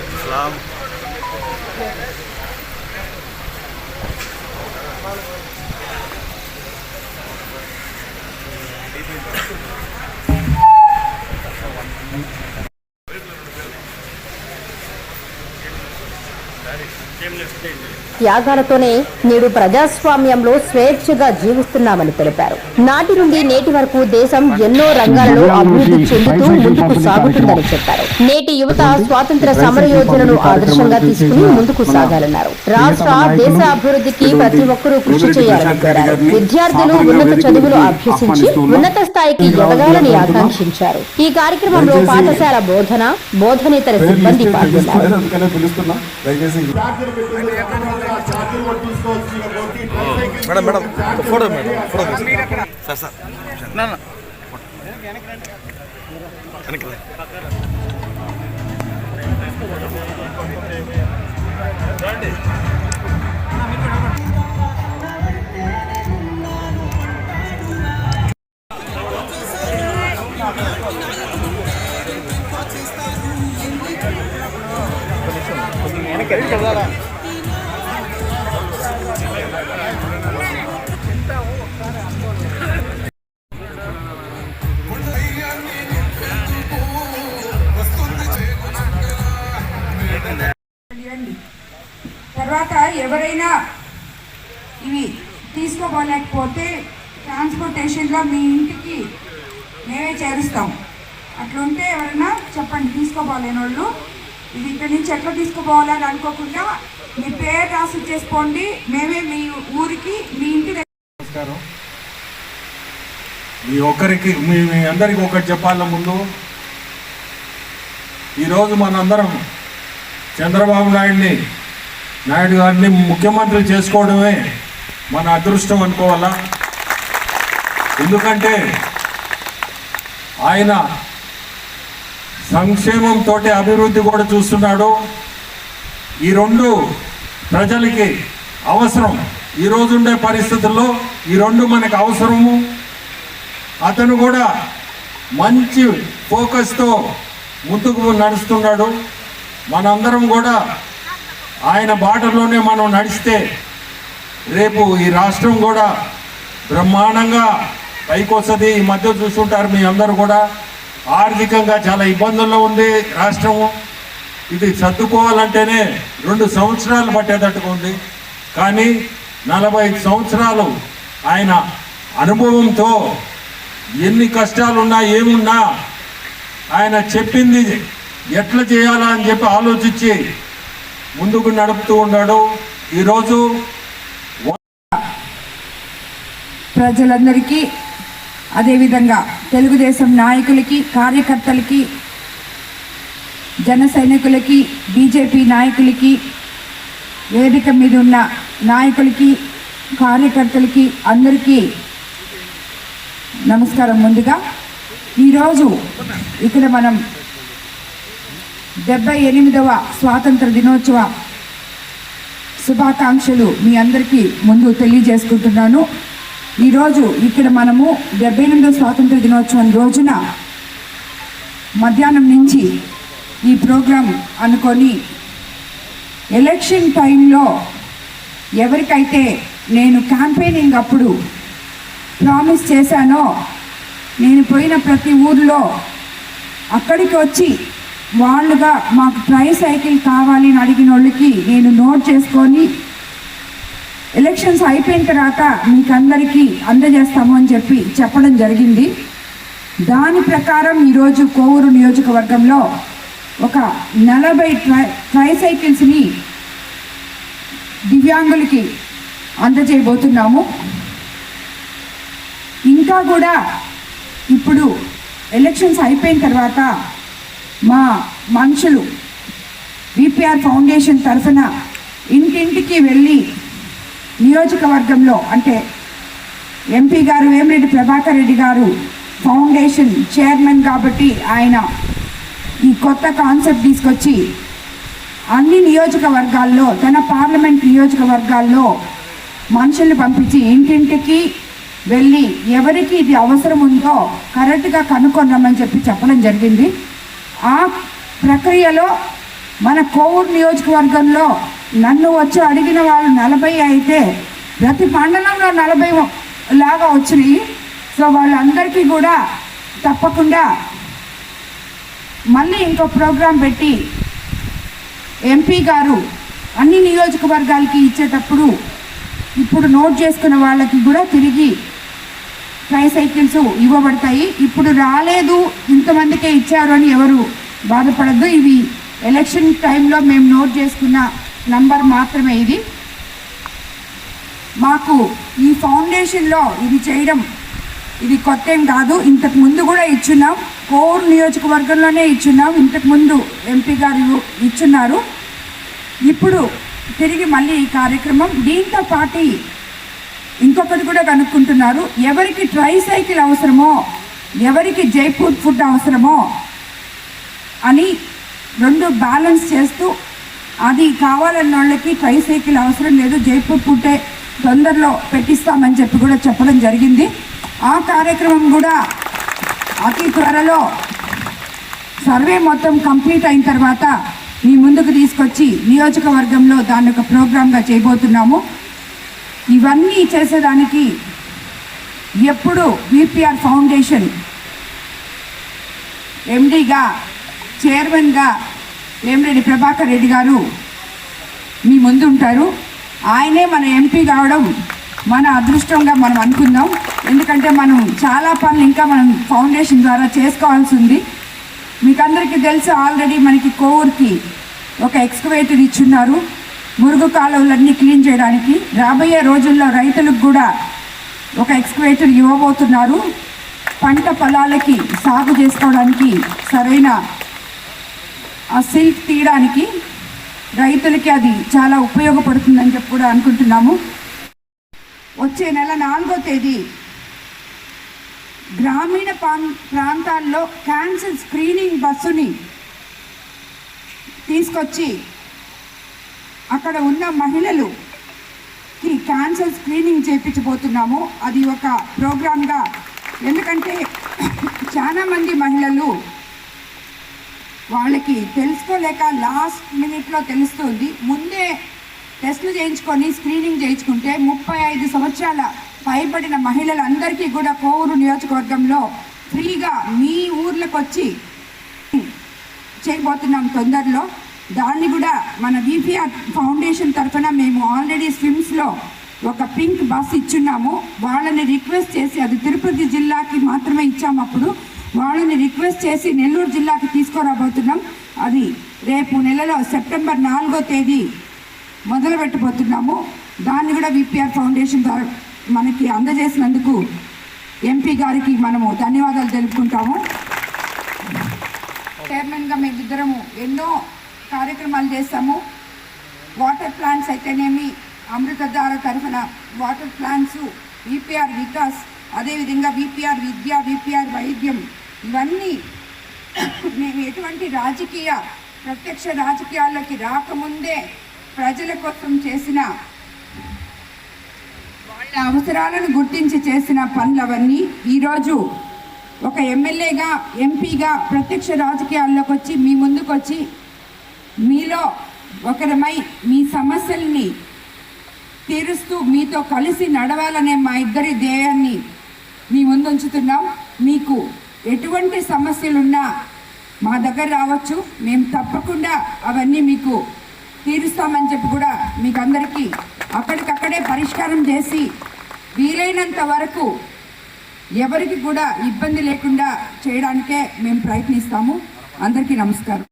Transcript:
Islam. త్యాగాలతోనే నేడు ప్రజాస్వామ్యంలో స్వేచ్ఛగా జీవిస్తున్నామని తెలిపారు. నాటి నుండి నేటి వరకు దేశం ఎన్నో రంగాలలో అభివృద్ధి చెందుతూ ముందుకు సాగుతుందని చెప్పారు. నేటి యువత స్వాతంత్ర సమరయోధులను ఆదర్శంగా తీసుకుని ముందుకు సాగాలన్నారు. రాష్ట్ర దేశ అభివృద్ధికి ప్రతి ఒక్కరూ కృషి చేయాలని కోరారు. విద్యార్థులు ఉన్నత చదువులు అభ్యసించి ఉన్నత స్థాయికి ఎదగాలని ఆకాంక్షించారు. ఈ కార్యక్రమంలో పాఠశాల బోధన బోధనేతర సిబ్బంది పాల్గొన్నారు. Madam madam photo madam photo sir sir. వెనక్కి రా. తర్వాత ఎవరైనా ఇవి తీసుకోపోలేకపోతే ట్రాన్స్పోర్టేషన్లో మీ ఇంటికి మేమే చేరుస్తాం. అట్లుంటే ఎవరైనా చెప్పండి తీసుకోపోలేని వాళ్ళు ఇది ఇక్కడి నుంచి ఎట్లా తీసుకుపోవాలని అనుకోకుండా మీ పేరు రాసి చేసుకోండి మేమే మీ ఊరికి మీ ఇంటి దగ్గర నమస్కారం. మీ ఒక్కరికి మీ మీ అందరికి ఒకటి చెప్పాల ముందు ఈరోజు మనందరం చంద్రబాబు నాయుడిని నాయుడు గారిని ముఖ్యమంత్రి చేసుకోవడమే మన అదృష్టం అనుకోవాలా? ఎందుకంటే ఆయన సంక్షేమంతో అభివృద్ధి కూడా చూస్తున్నాడు. ఈ రెండు ప్రజలకి అవసరం. ఈ ఉండే పరిస్థితుల్లో ఈ రెండు మనకు అవసరము. అతను కూడా మంచి ఫోకస్తో ముందుకు నడుస్తున్నాడు. మనందరం కూడా ఆయన బాటలోనే మనం నడిస్తే రేపు ఈ రాష్ట్రం కూడా బ్రహ్మాండంగా పైకి వస్తుంది ఈ మధ్య చూస్తుంటారు మీ అందరూ కూడా. ఆర్థికంగా చాలా ఇబ్బందుల్లో ఉంది రాష్ట్రము ఇది సర్దుకోవాలంటేనే రెండు సంవత్సరాలు పట్టేటట్టుగా ఉంది. కానీ నలభై సంవత్సరాలు ఆయన అనుభవంతో ఎన్ని కష్టాలున్నా ఏమున్నా ఆయన చెప్పింది ఎట్లా చేయాలా అని చెప్పి ఆలోచించి ముందుకు నడుపుతూ ఉన్నాడు. ఈరోజు ప్రజలందరికీ అదేవిధంగా తెలుగుదేశం నాయకులకి కార్యకర్తలకి జన సైనికులకి బీజేపీ నాయకులకి వేదిక మీద ఉన్న నాయకులకి కార్యకర్తలకి అందరికీ నమస్కారం ముందుగా. ఈరోజు ఇక్కడ మనం డెబ్బై ఎనిమిదవ స్వాతంత్ర దినోత్సవ శుభాకాంక్షలు మీ అందరికీ ముందు తెలియజేసుకుంటున్నాను. ఈరోజు ఇక్కడ మనము డెబ్బై ఎనిమిదో స్వాతంత్ర దినోత్సవం రోజున మధ్యాహ్నం నుంచి ఈ ప్రోగ్రాం అనుకొని ఎలక్షన్ టైంలో ఎవరికైతే నేను క్యాంపెయినింగ్ అప్పుడు ప్రామిస్ చేశానో నేను పోయిన ప్రతి ఊర్లో అక్కడికి వచ్చి వాళ్ళుగా మాకు ట్రై సైకిల్ కావాలి అని అడిగిన వాళ్ళకి నేను నోట్ చేసుకొని ఎలక్షన్స్ అయిపోయిన తర్వాత మీకు అందరికీ అందజేస్తాము అని చెప్పి చెప్పడం జరిగింది. దాని ప్రకారం ఈరోజు కోవూరు నియోజకవర్గంలో ఒక నలభై ట్రై ట్రైసైకిల్స్ని దివ్యాంగులకి అందజేయబోతున్నాము. ఇంకా కూడా ఇప్పుడు ఎలక్షన్స్ అయిపోయిన తర్వాత మా మనుషులు విపిఆర్ ఫౌండేషన్ తరఫున ఇంటింటికి వెళ్ళి నియోజకవర్గంలో అంటే ఎంపీ గారు వేమిరెడ్డి ప్రభాకర్ రెడ్డి గారు ఫౌండేషన్ చైర్మన్ కాబట్టి ఆయన ఈ కొత్త కాన్సెప్ట్ తీసుకొచ్చి అన్ని నియోజకవర్గాల్లో తన పార్లమెంట్ నియోజకవర్గాల్లో మనుషుల్ని పంపించి ఇంటింటికి వెళ్ళి ఎవరికి ఇది అవసరం ఉందో కరెక్ట్గా కనుక్కొన్నామని చెప్పి చెప్పడం జరిగింది. ఆ ప్రక్రియలో మన కోవూరు నియోజకవర్గంలో నన్ను వచ్చి అడిగిన వాళ్ళు నలభై అయితే ప్రతి మండలంలో నలభై లాగా వచ్చినాయి. సో వాళ్ళందరికీ కూడా తప్పకుండా మళ్ళీ ఇంకో ప్రోగ్రాం పెట్టి ఎంపీ గారు అన్ని నియోజకవర్గాలకి ఇచ్చేటప్పుడు ఇప్పుడు నోట్ చేసుకున్న వాళ్ళకి కూడా తిరిగి ట్రైసైకిల్స్ ఇవ్వబడతాయి. ఇప్పుడు రాలేదు ఇంతమందికే ఇచ్చారు అని ఎవరు బాధపడద్దు. ఇవి ఎలక్షన్ టైంలో మేము నోట్ చేసుకున్న నంబర్ మాత్రమే ఇది. మాకు ఈ ఫౌండేషన్లో ఇది చేయడం ఇది కొత్త ఏం కాదు. ఇంతకు ముందు కూడా ఇచ్చున్నాం. కోర్ నియోజకవర్గంలోనే ఇచ్చున్నాం. ఇంతకు ముందు ఎంపీ గారు ఇచ్చున్నారు. ఇప్పుడు తిరిగి మళ్ళీ ఈ కార్యక్రమం దీంతో పాటు ఇంకొకటి కూడా కనుక్కుంటున్నారు. ఎవరికి ట్రై సైకిల్ అవసరమో ఎవరికి జైపూర్ ఫుడ్ అవసరమో అని రెండు బ్యాలెన్స్ చేస్తూ అది కావాలన్న వాళ్ళకి ట్రై సైకిల్ అవసరం లేదు. జైపూర్ పుట్టే తొందరలో పెట్టిస్తామని చెప్పి కూడా చెప్పడం జరిగింది. ఆ కార్యక్రమం కూడా అతి త్వరలో సర్వే మొత్తం కంప్లీట్ అయిన తర్వాత మీ ముందుకు తీసుకొచ్చి నియోజకవర్గంలో దాన్ని ఒక ప్రోగ్రామ్గా చేయబోతున్నాము. ఇవన్నీ చేసేదానికి ఎప్పుడు విపిఆర్ ఫౌండేషన్ ఎండిగా చైర్మన్గా వేమిరెడ్డి ప్రభాకర్ రెడ్డి గారు మీ ముందు ఉంటారు ఆయనే మన ఎంపీ కావడం మన అదృష్టంగా మనం అనుకుందాం. ఎందుకంటే మనం చాలా పనులు ఇంకా మనం ఫౌండేషన్ ద్వారా చేసుకోవాల్సి ఉంది మీకు అందరికీ తెలుసు ఆల్రెడీ మనకి కోవూర్కి ఒక ఎక్స్కవేటర్ ఇచ్చున్నారు. మురుగు కాలువలన్నీ క్లీన్ చేయడానికి. రాబోయే రోజుల్లో రైతులకు కూడా ఒక ఎక్స్కవేటర్ ఇవ్వబోతున్నారు. పంట పొలాలకి సాగు చేసుకోవడానికి సరైన ఆ సిల్క్ తీయడానికి రైతులకి అది చాలా ఉపయోగపడుతుందని చెప్పి కూడా అనుకుంటున్నాము. వచ్చే నెల నాలుగో తేదీ గ్రామీణ ప్రాం- ప్రాంతాల్లో క్యాన్సర్ స్క్రీనింగ్ బస్సుని తీసుకొచ్చి అక్కడ ఉన్న మహిళలుకి క్యాన్సర్ స్క్రీనింగ్ చేయించబోతున్నాము అది ఒక ప్రోగ్రామ్గా ఎందుకంటే చాలామంది మహిళలు వాళ్ళకి తెలుసుకోలేక లాస్ట్ మినిట్లో తెలుస్తుంది. ముందే టెస్టులు చేయించుకొని స్క్రీనింగ్ చేయించుకుంటే ముప్పై ఐదు సంవత్సరాల పైబడిన మహిళలందరికీ కూడా కోవూరు నియోజకవర్గంలో ఫ్రీగా మీ ఊర్లకు వచ్చి చేయబోతున్నాం తొందరలో. దాన్ని కూడా మన విపిఆర్ ఫౌండేషన్ తరఫున మేము ఆల్రెడీ స్విమ్స్లో ఒక పింక్ బస్ ఇచ్చున్నాము. వాళ్ళని రిక్వెస్ట్ చేసి అది తిరుపతి జిల్లాకి మాత్రమే ఇచ్చాము అప్పుడు వాళ్ళని రిక్వెస్ట్ చేసి నెల్లూరు జిల్లాకి తీసుకురాబోతున్నాం. అది రేపు నెలలో సెప్టెంబర్ నాలుగో తేదీ మొదలు పెట్టబోతున్నాము దాన్ని కూడా విపిఆర్ ఫౌండేషన్ ద్వారా మనకి అందజేసినందుకు ఎంపీ గారికి మనము ధన్యవాదాలు తెలుపుకుంటాము. చైర్మన్గా మేమిద్దరము ఎన్నో కార్యక్రమాలు చేస్తాము. వాటర్ ప్లాంట్స్ అయితేనేమి అమృతధార తరఫున వాటర్ ప్లాంట్స్ విపిఆర్ వికాస్ అదేవిధంగా విపిఆర్ విద్య విపిఆర్ వైద్యం ఇవన్నీ మేము ఎటువంటి రాజకీయ ప్రత్యక్ష రాజకీయాల్లోకి రాకముందే ప్రజల కోసం చేసిన వాళ్ళ అవసరాలను గుర్తించి చేసిన పనులు అవన్నీ ఈరోజు ఒక ఎమ్మెల్యేగా ఎంపీగా ప్రత్యక్ష రాజకీయాల్లోకి వచ్చి మీ ముందుకు వచ్చి మీలో ఒకరమై మీ సమస్యల్ని తీరుస్తూ మీతో కలిసి నడవాలనే మా ఇద్దరి ధ్యేయాన్ని మీ ముందుంచుతున్నాం. మీకు ఎటువంటి సమస్యలున్నా మా దగ్గర రావచ్చు. మేము తప్పకుండా అవన్నీ మీకు తీరుస్తామని చెప్పి కూడా మీకు అందరికీ అక్కడికక్కడే పరిష్కారం చేసి వీలైనంత వరకు ఎవరికి కూడా ఇబ్బంది లేకుండా చేయడానికే మేము ప్రయత్నిస్తాము. అందరికీ నమస్కారం.